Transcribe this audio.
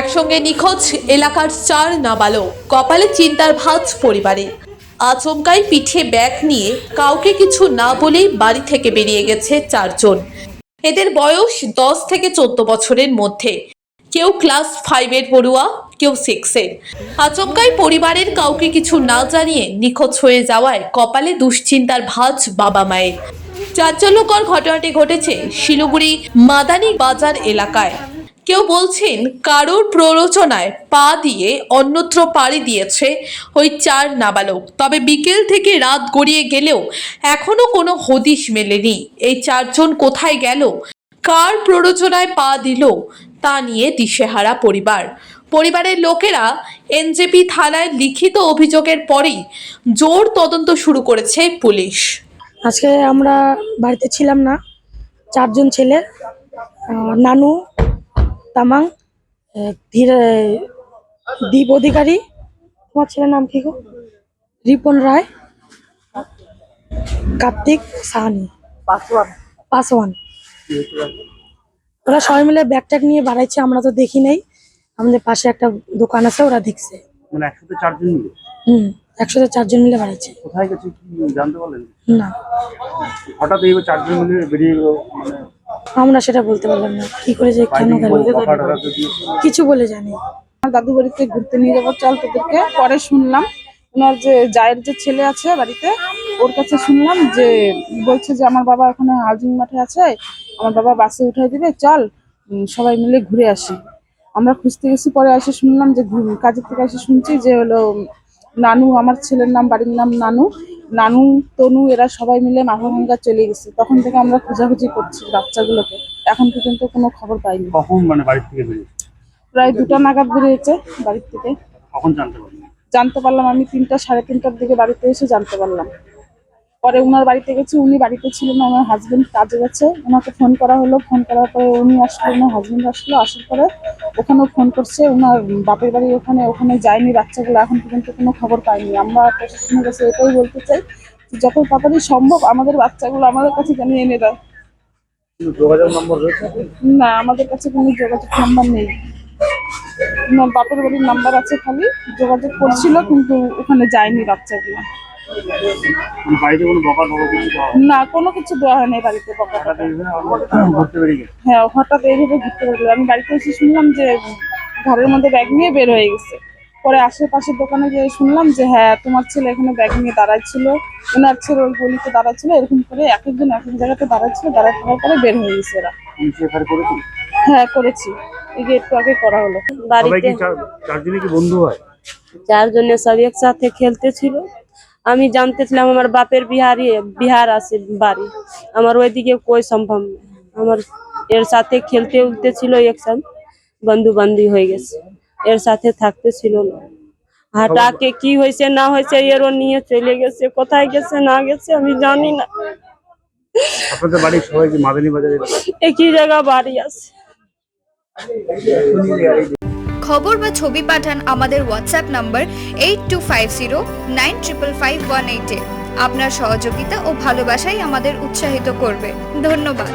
একসঙ্গে নিখোঁজ এলাকার চার নাবালক। কপালে চিন্তার ভাঁজ পরিবারে। আচমকাই পিঠে ব্যাগ নিয়ে কাউকে কিছু না বলেই বাড়ি থেকে বেরিয়ে গেছে চারজন। এদের বয়স দশ থেকে চোদ্দ বছরের মধ্যে। কেউ ক্লাস ফাইভের পড়ুয়া, কেউ সিক্সের। আচমকাই পরিবারের কাউকে কিছু না জানিয়ে নিখোঁজ হয়ে যাওয়ায় কপালে দুশ্চিন্তার ভাঁজ বাবা মায়ের। চাঞ্চল্যকর ঘটনাটি ঘটেছে শিলিগুড়ি মাদানি বাজার এলাকায়। কেউ বলছেন কারোর প্ররোচনায় পা দিয়ে অন্যত্র পাড়ি দিয়েছে ওই চার নাবালক। তবে বিকেল থেকে রাত গড়িয়ে গেলেও এখনও কোনো হদিশ মেলেনি। এই চারজন কোথায় গেল? কার প্ররোচনায় পা দিল? তা নিয়ে দিশেহারা পরিবার। পরিবারের লোকেরা এনজেপি থানায় লিখিত অভিযোগের পরেই জোর তদন্ত শুরু করেছে পুলিশ। আজকে আমরা বাড়িতে ছিলাম না। চারজন ছেলে নানু তামাং ধীরে দীপ অধিকারী। তোমার ছেলের নাম কি গো? রিপন রায়। কার্তিক সাহানি। পাসওয়ান। ওরা সবাই মিলে ব্যাগ ট্যাগ নিয়ে বাড়াইছে আমরা তো দেখি নাই। আমাদের পাশে একটা দোকান আছে ওরা দেখছে। মানে একসাথে চারজন মিলে? হুম একসাথে চারজন মিলে বাড়াইছে। কোথায় গেছে কি জানতে পারলেন? না। হঠাৎ চারজন মিলে বেরিয়ে মানে আমরা সেটা বলতে পারলাম না। কি করে যে কেন গেল? কিছু বলে জানি আমার দাদু বাড়িতে ঘুরতে নিয়ে যাব চল তোদেরকে। পরে শুনলাম ওনার যে জায়ের যে ছেলে আছে বাড়িতে ওর কাছে শুনলাম যে বলছে যে আমার বাবা এখানে হাউজিং মাঠে আছে আমার বাবা বাসে উঠাই দিবে চল উম, সবাই মিলে ঘুরে আসি। আমরা খুঁজতে গেছি পরে এসে শুনলাম যে কাজের থেকে এসে শুনছি যে হলো নানু আমার ছেলের নাম বাড়ির নাম নানু। নানু তনু এরা সবাই মিলে মাথাভাঙ্গা চলে গেছে। তখন থেকে আমরা খোঁজাখুঁজি করছি বাচ্চাগুলোকে। এখন পর্যন্ত কোনো খবর পাইনি। কখন মানে বাড়ি থেকে বেরিয়েছে? প্রায় দুটা নাগাদ বেরিয়েছে বাড়ির থেকে। কখন জানতে পারলাম জানতে পারলাম আমি তিনটা সাড়ে তিনটার দিকে বাড়িতে এসে জানতে পারলাম। পরে উনার বাড়িতে গেছি উনি বাড়িতে ছিলেন না আমার হাজবেন্ড কাজে গেছে। ওনাকে ফোন করা হলো ফোন করার পরে উনি আসলো ওনার হাজবেন্ড আসলো আসার পরে ওখানেও ফোন করছে ওনার বাপের বাড়ি ওখানে ওখানে যায়নি বাচ্চাগুলো এখন পর্যন্ত কোনো খবর পাইনি আমরা প্রশাসনের কাছে এটাই বলতে চাই যে যত তাড়াতাড়ি সম্ভব আমাদের বাচ্চাগুলো আমাদের কাছে জানিয়ে এনে দেয়। যোগাযোগ নম্বর রয়েছে? না আমাদের কাছে কোনো যোগাযোগ নাম্বার নেই। বাপের বাড়ির নাম্বার আছে খালি যোগাযোগ করছিল কিন্তু ওখানে যায়নি বাচ্চাগুলো। বাড়িতে কোনো বকা টকা কিছু না কোনো কিছু দেওয়া হয়নি বাড়িতে বকা ঘুরতে বেরিয়ে গেছে? হ্যাঁ হঠাৎ এইভাবে ঘুরতে বেরোলো আমি বাড়িতে এসে শুনলাম যে ঘরের মধ্যে ব্যাগ নিয়ে বের হয়ে গেছে। পরে আশেপাশের দোকানে গিয়ে শুনলাম যে হ্যাঁ তোমার ছেলে এখানে ব্যাগ নিয়ে দাঁড়াচ্ছিল ওনার ছেলে ওই গলিতে দাঁড়াচ্ছিল এরকম করে এক একজন এক এক জায়গাতে দাঁড়াচ্ছিল দাঁড়াতে থাকার পরে বের হয়ে গেছে এরা। হ্যাঁ করেছি। এই যে একটু আগে করা হলো। বাড়িতে কি চার- চারজনই কি বন্ধু হয়? চারজনে সব একসাথে খেলতে ছিল আমি জানতেছিলাম আমার বাপের বিহারি বিহার আছে বাড়ি। আমার ওইদিকে কই সম্ভব? আমার এর সাথে খেলতে উঠতে ছিল একসাথে বন্ধু বান্ধবী হয়ে গেছে। এর সাথে থাকতে ছিল না হাটাকে কি হয়েছে না হয়েছে এরও নিয়ে চলে গেছে কোথায় গেছে না গেছে আমি জানি না। আপনাদের বাড়ির সবাই কি মাদানী বাজারে একই জায়গা বাড়ি আছে। খবর বা ছবি পাঠান আমাদের WhatsApp number eight two five zero nine triple five one এইটে আপনার সহযোগিতা ও ভালোবাসাই আমাদের উৎসাহিত করবে। ধন্যবাদ।